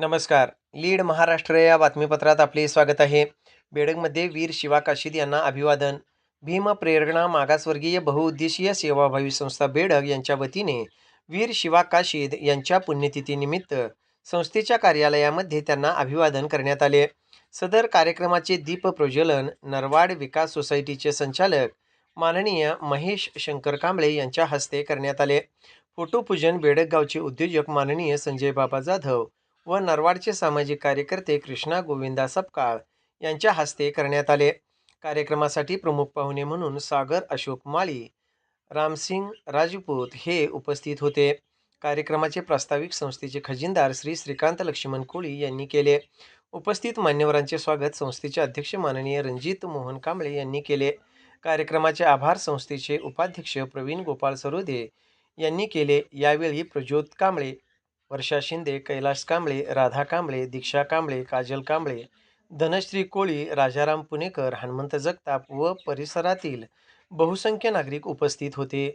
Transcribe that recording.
नमस्कार. लीड महाराष्ट्र या बातमीपत्रात आपले स्वागत आहे. बेडगमध्ये वीर शिवा काशीद यांना अभिवादन. भीम प्रेरणा मागासवर्गीय बहुउद्देशीय सेवाभावी संस्था बेडग यांच्या वतीने वीर शिवा काशीद यांच्या पुण्यतिथीनिमित्त संस्थेच्या कार्यालयामध्ये त्यांना अभिवादन करण्यात आले. सदर कार्यक्रमाचे दीप प्रज्वलन नरवाड विकास सोसायटीचे संचालक माननीय महेश शंकर कांबळे यांच्या हस्ते करण्यात आले. फोटोपूजन बेडग गावचे उद्योजक माननीय संजय बाबा जाधव व नरवाडचे सामाजिक कार्यकर्ते कृष्णा गोविंदा सपकाळ यांच्या हस्ते करण्यात आले. कार्यक्रमासाठी प्रमुख पाहुणे म्हणून सागर अशोक माळी रामसिंग राजपूत हे उपस्थित होते. कार्यक्रमाचे प्रास्ताविक संस्थेचे खजिनदार श्री श्रीकांत लक्ष्मण कोळी यांनी केले. उपस्थित मान्यवरांचे स्वागत संस्थेचे अध्यक्ष माननीय रणजित मोहन कांबळे यांनी केले. कार्यक्रमाचे आभार संस्थेचे उपाध्यक्ष प्रवीण गोपाळ सरोदे यांनी केले. यावेळी प्रज्योत कांबळे वर्षा शिंदे कैलास कांबळे राधा कांबळे दीक्षा कांबळे काजल कांबळे धनश्री कोळी राजाराम पुणेकर हनुमंत जगताप व परिसरातील बहुसंख्य नागरिक उपस्थित होते.